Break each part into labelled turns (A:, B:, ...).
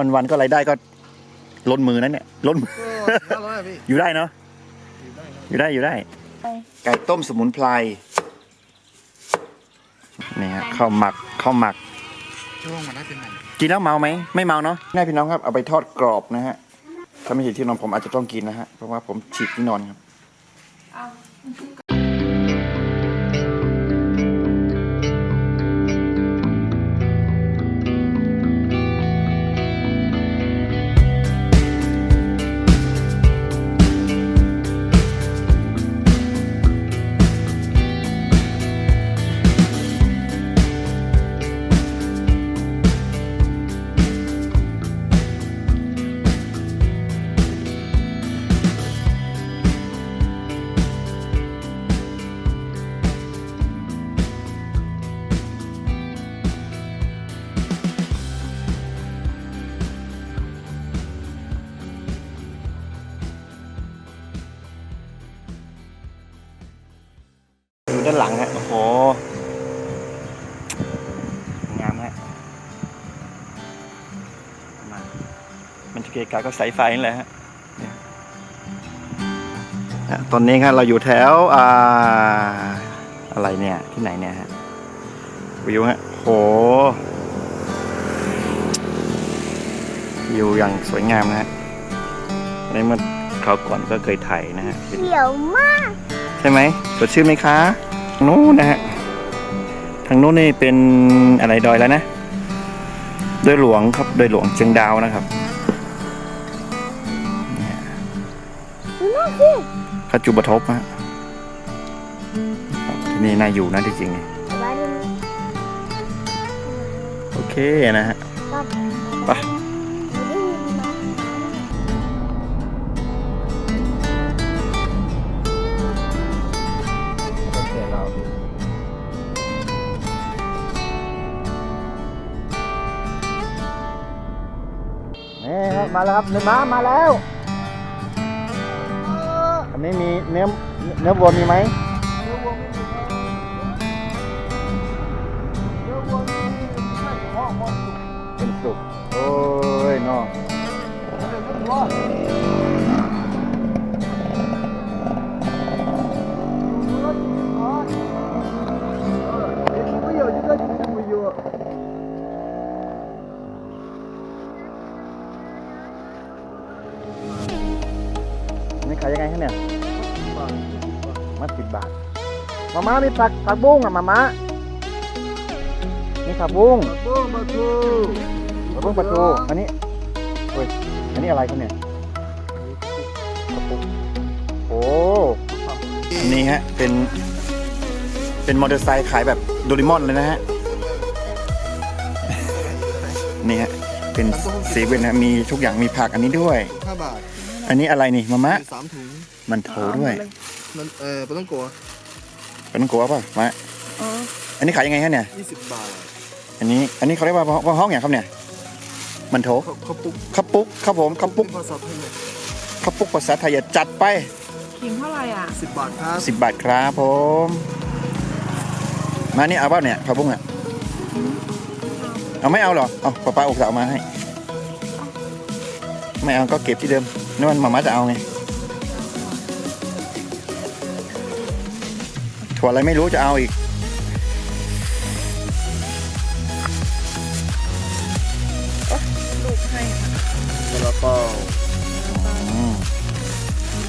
A: วันวันๆก็รายได้ก็ล้นมือนั่นเนี่ยล้นมือ
B: ก็ห้าร้อยอะพี่
A: อยู่ได้เนาะ
B: อยู่ได้ครับ
A: อยู่ได้อยู่ได้ ไก่ต้มสมุนไพรนี่ฮะข้าวหมักข้าวหมัก
B: ช่วงมันน่าจะใหม่
A: กินแล้วเมาไหมไม่เมาเนาะแม่พี่น้องครับเอาไปทอดกรอบนะฮะถ้าไม่ใช่ที่นอนผมอาจจะต้องกินนะฮะเพราะว่าผมฉีดที่นอนครับ มันจะเกะกะก็สายไฟนี่แหละฮะเนี่ยฮะตอนนี้ครับเราอยู่แถวอ่าอะไรเนี่ยที่ไหนเนี่ยฮะวิวฮะโหวิวอย่างสวยงามนะฮะในเมื่อคราวก่อนก็เคยถ่ายนะฮะ
C: เขียวมาก
A: ใช่ไหมสดชื่นไหมคะทางนู้นนะฮะทางนู้นนี่เป็นอะไรดอยแล้วนะดอยหลวงครับดอยหลวงเชียงดาวนะครับ
C: ดูน่าสิ
A: ขจุบทบฮะที่นี่น่าอยู่นะที่จริงนี่
C: เอาไว้ดู
A: โอเคนะฮะ
C: ครับ
A: ไป
C: ไม่ได้ยินมา
B: โอเคเรา
A: นี่ครับมาแล้วครับเนื้อม้ามาแล้ว ไม่มีเนื้อเนื้อวัวมีไหม
B: บ
A: บาทมาม่ามีผักผักบุ้งอะมาม่านี่ผักบุ้ง
B: Apa batu?
A: ผักบุ้งปลาทูอันนี้เฮ้ยอันนี้อะไรครับเนี่ยกระปุกโอ้อันนี้ฮะเป็น เป็นมอเตอร์ไซค์ขายแบบโดเริมอนเลยนะฮะนี่ฮะเป็นเซเว่นนะมีทุกอย่างมีผักอันนี้ด้วย
B: ห้าบาท
A: อันนี้อะไรนี่มามะ
B: สามถุง
A: มันโถด้วย
B: มันเออปลาต้องโกะ
A: เป็นกัวป่ะมะอันนี้ขายยังไงฮะเนี่ย
B: ยี่สิบบาท
A: อันนี้ อันนี้เขาเรียกว่าว่าห้องอย่างครับเนี่ย มันโถ
B: เขาเขาปุ๊ก
A: ข้าวปุ๊กครับผมข้าวปุ๊ก
B: ภาษาไทยเนี่ย
A: ข้าวปุ๊กภาษาไทยอะจัดไป
D: ขิงเท่าไหร่อะ
B: สิบบาทครับ
A: สิบบาทครับผม มานี่เอาเปล่าเนี่ยผักบุ้งอะ เอาไม่เอาเหรอ เอาป้าป้าอกจะเอามาให้ ไม่เอาก็เก็บที่เดิมนี่มันมาม่าจะเอาไง ถั่วอะไรไม่รู้จะเอาอีก
D: ลูกให้ค่ะ
B: ซาลาเปา
A: อืม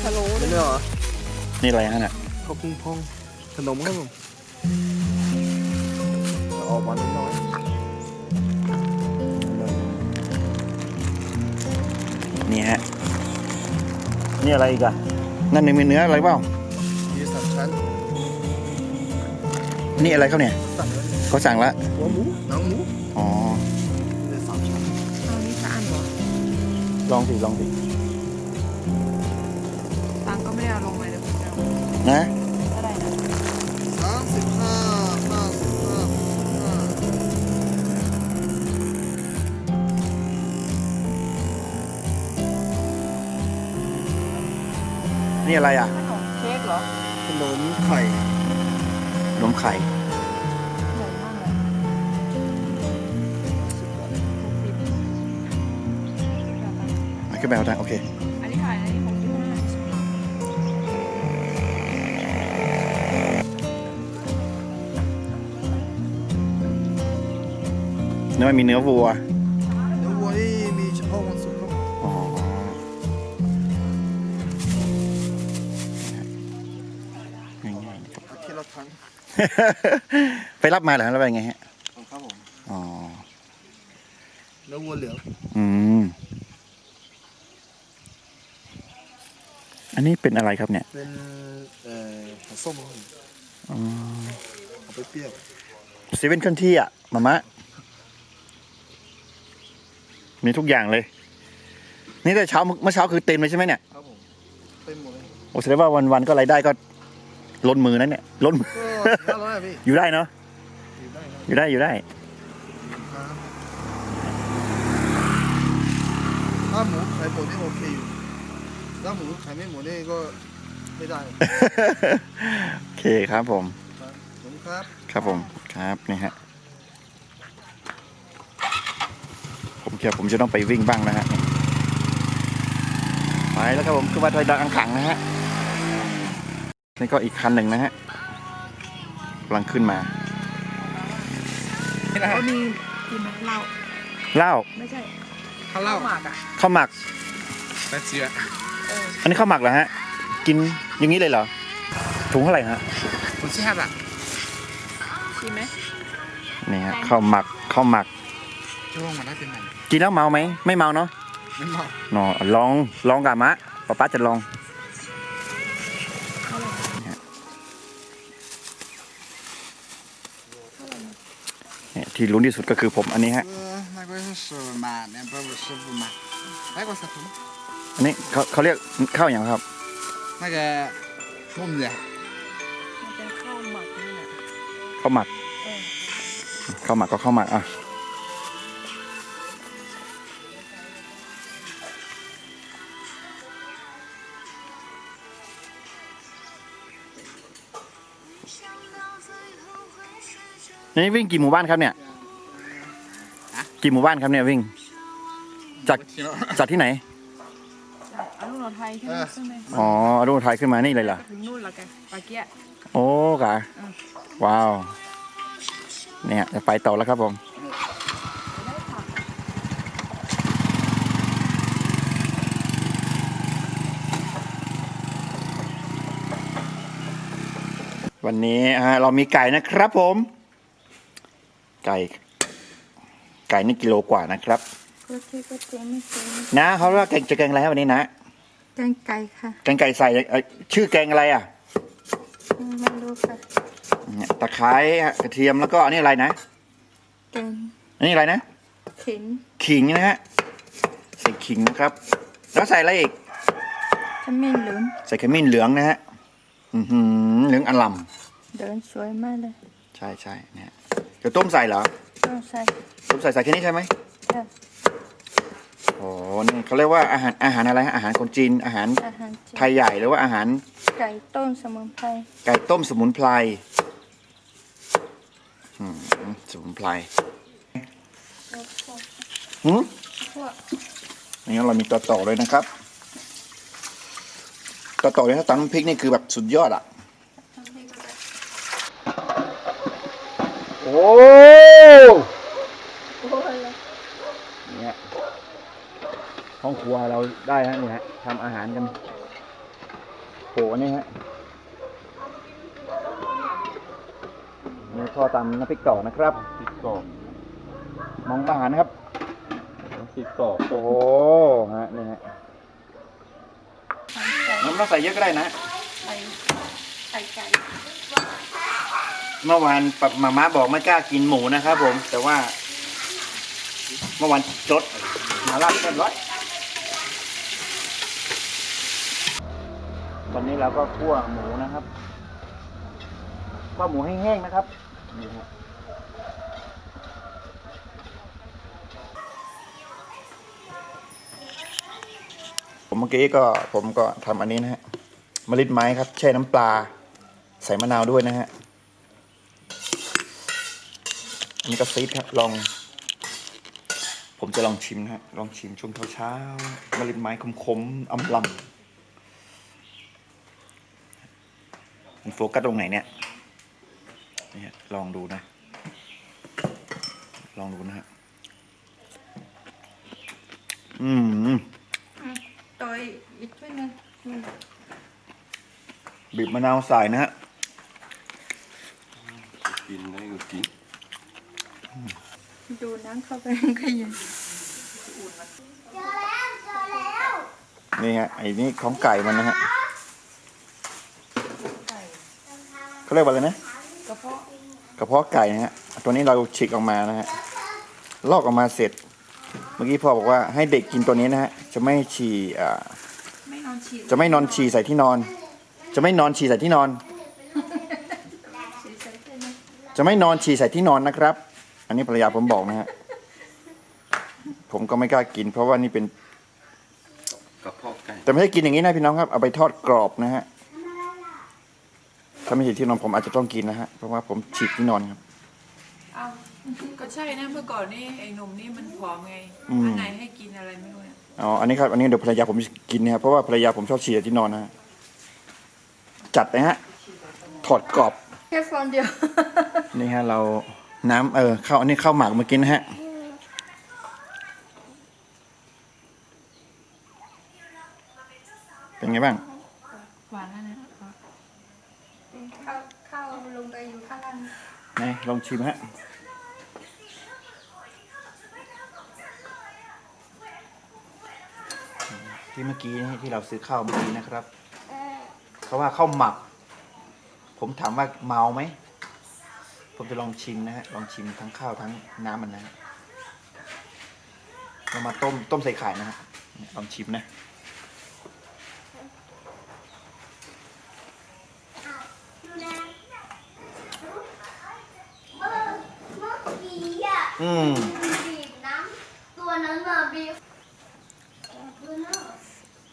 D: พะโล้
B: ไม่ได้เหรอ
A: นี่อะไรฮะเนี่ย
B: ข้าวพุงพองขนมครับผมจะออกมาน้อย
A: นี่ฮะนี่อะไรอีกอะนั่นหนึ่งมีเนื้ออะไรเปล่า
B: ๆมีสามชั้น
A: นี่อะไรเขาเนี่ย
B: สั่งเลย
A: เขาสั่งละ
B: หัวหมูหนังหมู
A: อ๋อ
B: มีสามชั้น
D: เอานี่จะอ่านเหรอ
A: ลองสิลองสิ
D: ตังค์ก็ไม่ได้เอาลงไปเลยคุณเจ้า
A: นะ
D: เท่าไหร่นะ
B: สามสิบห้าห้าสิบห้าห้า
A: นี่อะไรอะ
D: ขนมเค้กเหรอ
B: ขนมไข่
A: ขนม ไข่
D: ใหญ่มากเลย
B: สิบบาท
D: หกสิบ
A: ขึ้นไปเอาทางโอเค
D: อันนี้เท่าไหร่อันนี้หกสิบห้า
A: เนื้อมันมีเนื้อวัว
B: เนื้อวัวนี่มีเฉพาะวันศุกร์ครับ
A: อ๋อง่ายๆนะครับ
B: อาทิตย์ละครั้ง
A: ไปรับมาเหรอแล้วไปนไงฮะ
B: ครับผม
A: อ๋อ
B: เนื้อวัวเหลือง
A: อืมอันนี้เป็นอะไรครับเนี่ย
B: เป็นเอ่อผักส้มครับผม
A: อ๋อ
B: เอาไปเปรี้ยว
A: เซเว่นเคลื่อนที่อะมามะ มีทุกอย่างเลย นี่แต่เช้าเมื่อเช้าคือเต็มเลยใช่ไหมเนี่ย
B: ครับผมเต็มหมดเลย
A: โอ้แสดงว่าวันวันๆก็รายได้ก็ล้นมือนั่นเนี่ยล้นมือ
B: ก็ ห้าร้อยพี่
A: อยู่ได้เนาะ
B: อยู่ได้ครับ
A: อยู่ได้อยู่ได้
B: ถ้าหมูขายหมดนี่โอเคอยู่ถ้าหมูขายไม่หมดนี่ก็ไม่ได้
A: โอเคครับผม
B: ครับผมครับ
A: ครับผมครับนี่ฮะผมคิดว่าผมจะต้องไปวิ่งบ้างนะฮะไปแล้วครับผมคือว่าถอยดังอังขังนะฮะนี่ก็อีกคันหนึ่งนะฮะำลังขึ้นมา
D: ก็มีกินไหมเหล้า
A: เหล้า
D: ไม่ใช่
B: ข้าวเหล้า
D: หมากอะ
A: ข้าวหมัก
B: แปดเสีย
D: เออ
A: อันนี้ข้าวหมักเหรอฮะ กินอย่างนี้เลยเหรอ ถุงเท่าไหร่ฮะ
B: ผมแซ่บอะ
D: ชิมไหม
A: นี่ฮะข้าวหมักข้าวหมัก
B: ช่วงมันได้เป็นไหน
A: กินแล้วเมาไหมไม่เมาเนาะ
B: ไม่เมา
A: เนาะลองลองกับมะป๊าป๊าจะลอง ที่ลุ้นที่สุดก็คือผมอันนี้ฮะ
B: อั
A: นนี้เขาเขาเรียกข้าวอย่างครับ
B: น่าจะ
D: นุ่มเนี่ยข้าหมักนี่แข้า
A: วหมักข้าวหมักก็ข้าวหมักอะนี่วิ่งกี่หมู่บ้านครับเนี่ย กี่หมู่บ้านครับเนี่ยวิ่ง จากจากที่ไหน
D: จากอนุโนไทยใช่ไหมใช่ไหม
A: อ๋ออรุ่งไทยขึ้นมานี่เลยเหรอ
D: ถึงนู่นและแกปาเกียะ
A: โอ้กะ
D: อืม
A: ว้าว เนี่ยจะไปต่อแล้วครับผมวันนี้อ่าเรามีไก่นะครับผม ไก่ ไก่นี่กิโลกว่านะครับ
C: ก็เจ๊ก็เจ๊ไม่เจ๊
A: นะเขาเรียกว่าแกงจะแกงอะไรครับวันนี้นะ
C: แกงไก่ค่ะ
A: แกงไก่ใส่เอ่อชื่อแกงอะไรอะ
C: ไม่รู้ค่ะ
A: เนี่ยตะไคร้ฮะกระเทียมแล้วก็อันนี้อะไรนะ
C: แกง
A: อันนี้อะไรนะ
C: เข็น
A: ขิงนะฮะใส่ขิงนะครับ แล้วใส่อะไรอีก
C: ขมิ้นเหลือง
A: ใส่ขมิ้นเหลืองนะฮะอือหือเหลืองอลัม
C: เดินสวยมากเลย
A: ใช่ใช่นะฮะเดี๋ยวต้มใส่เหรอ
C: ต้ องใส่
A: ต้มใส่ใส่แค่นี้ใช่ไหม
C: ค่ะ
A: โอ้นี่เขาเรียกว่าอาหารอาหารอะไรฮะอาหารคนจีนอาหาร
C: อาหารจีน
A: ไทยใหญ่หรือว่าอาหาร
C: ไก่ต้มสมุนไพร
A: ไก่ต้มสมุนไพรอืมสมุนไพรหืมนี่เรามีต่อต่อเลยนะครับ ต่อต่อเลยถ้าตำน้ำพริกนี่คือแบบสุดยอดอะ โอ้
C: โอ้ย
A: เนี่ยห้องครัวเราได้ฮะนี่ฮะทำอาหารกันโหนี่ฮะนี่ทอดตำน้ำพริกต่อนะครับพริกต่อมองอาหารนะครับพริกต่อโอ้โหฮะนี่ฮะน้ำต้องใส่เยอะก็ได้นะ
C: ไก่ไก่ไก่
A: เมื่อวานปะมาม่าบอกไม่กล้ากินหมูนะครับผม แต่ว่า เมื่อวานจดมาลาบเรียบร้อย ตอนนี้เราก็คั่วหมูนะครับคั่วหมูให้แห้งนะครับนี่ครับผมเมื่อกี้ก็ผมก็ทำอันนี้นะฮะมะลิดไม้ครับ แช่น้ำปลา ใส่มะนาวด้วยนะฮะ อันนี้ก็ซีดครับลอง ผมจะลองชิมนะฮะลองชิมช่วงเช้าๆมะลิไม้คมๆอำลำมันโฟกัสตรงไหนเนี่ยเนี่ยลองดูนะ ลองดูนะฮะอืม
C: ตัวอีกถ้วยหนึงอืม
A: บีบมะนาวใส่นะฮะ
E: กินได้ก็กิน
C: ดูน้ำเข้าไปก็เย็น
A: นี่ฮะไอ้นี่ของไก่มันนะฮะ
D: ไก่
A: เขาเรียกว่าอะไรนะ
D: กระเพาะ
A: กระเพาะไก่นะฮะตัวนี้เราฉีกออกมานะฮะลอกออกมาเสร็จ เมื่อกี้พ่อบอกว่าให้เด็กกินตัวนี้นะฮะจะไม่ฉี่อ่า
D: ไม่นอนฉีด
A: จะไม่นอนฉี่ใส่ที่นอน จะไม่นอนฉี่ใส่ที่นอน จะไม่นอนฉี่ใส่ที่นอนนะครับ อันนี้ภรรยาผมบอกนะฮะ ผมก็ไม่กล้ากิน เพราะว่านี่เป็น
E: กระเพาะไก่
A: แต่ไม่ใช่กินอย่างนี้นะพี่น้องครับเอาไปทอดกรอบนะฮะถ้าไม่ใช่ที่นอนผมอาจจะต้องกินนะฮะเพราะว่าผมฉีดที่นอนครับ
D: อ้าวก็ใช่นะเมื่อก่อนนี่ไอ้หนุ่มนี่มันผอมไง
A: อืม
D: อันไหนให้กินอะไรไม่รู้เนี่ย
A: อ๋ออันนี้ครับอันนี้เดี๋ยวภรรยาผมกินนะครับเพราะว่าภรรยาผมชอบฉีดที่นอนนะฮะจัดนะฮะถอดกรอบ
C: แค่ฟองเดียว
A: นี่ฮะเราน้ำเออข้าวอันนี้ข้าวหมักมากินนะฮะ เป็น ไงบ้าง
D: หวานแล้วนะ
C: ข้าวข้าวลงไปอยู่ข้างล่าง
A: ไหนลองชิมฮะที่เมื่อกี้นี่ที่เราซื้อข้าวเมื่อกี้นะครับเขาว่าข้าวหมัก ผมถามว่าเมาไหม ผมจะลองชิมนะฮะ ลองชิมทั้งข้าวทั้งน้ำมันนะฮะเรามาต้มต้มใส่ไข่นะฮะเนี่ยลองชิมนะ
F: เมื่อเมื่อกี้ อะ
A: อืม
F: บีบน้ำตัวนั้นมาบีบ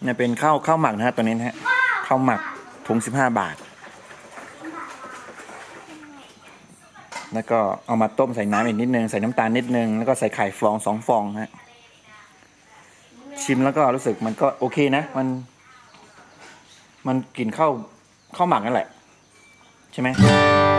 A: เนี่ยเป็นข้าวข้าวหมักนะฮะตัวนี้นะฮะข้าวหมักถุงสิบห้าบาท แล้วก็เอามาต้มใส่น้ำอีกนิดนึง ใส่น้ำตาลนิดนึง แล้วก็ใส่ไข่ฟองสองฟองฮะ ชิมแล้วก็รู้สึกมันก็โอเคนะ มัน มันกลิ่นข้าวข้าวหมักนั่นแหละ ใช่ไหม
F: ใ